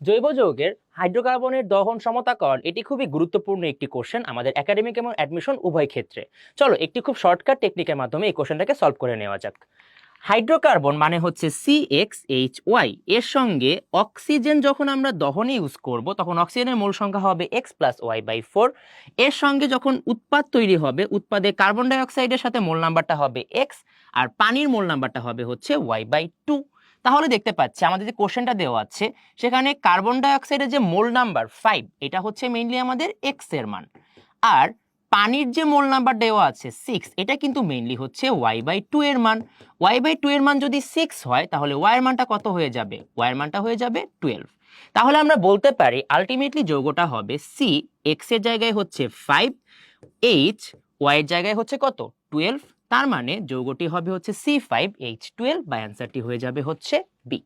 জৈব যৌগের হাইড্রোকার্বনের দহন সমতাকরণ এটি খুবই গুরুত্বপূর্ণ একটি কোশ্চেন আমাদের একাডেমিক এবং অ্যাডমিশন উভয় ক্ষেত্রে। চলো, একটি খুব শর্টকাট টেকনিকের মাধ্যমে এই কোশ্চেনটাকে সলভ করে নেওয়া যাক। হাইড্রোকার্বন মানে হচ্ছে সি এক্স এইচ ওয়াই এর সঙ্গে অক্সিজেন যখন আমরা দহনে ইউজ করব, তখন অক্সিজেনের মূল সংখ্যা হবে X plus Y by four এর সঙ্গে যখন উৎপাদ তৈরি হবে, উৎপাদে কার্বন ডাই অক্সাইডের সাথে মোল নাম্বারটা হবে এক্স আর পানির মোল নাম্বারটা হবে হচ্ছে ওয়াই বাই টু তাহলে দেখতে পাচ্ছি আমাদের যে কোশ্চেনটা দেওয়া আছে, সেখানে কার্বন ডাইঅক্সাইডের যে মোল নাম্বার ফাইভ এটা হচ্ছে মেইনলি আমাদের এক্সের মান। আর পানির যে মোল নাম্বার দেওয়া আছে সিক্স এটা কিন্তু মেইনলি হচ্ছে ওয়াই বাই টু এর মান। ওয়াই বাই টু এর মান যদি সিক্স হয়, তাহলে ওয়াই এর মানটা কত হয়ে যাবে? ওয়াই এর মানটা হয়ে যাবে টুয়েলভ তাহলে আমরা বলতে পারি আলটিমেটলি যৌগটা হবে সি এক্সের জায়গায় হচ্ছে ফাইভ এইচ ওয়াই এর জায়গায় হচ্ছে কত? টুয়েলভ তার মানে যৌগটি হবে হচ্ছে সি ফাইভ এইচ টুয়েলভ বা অ্যান্সারটি হয়ে যাবে হচ্ছে বি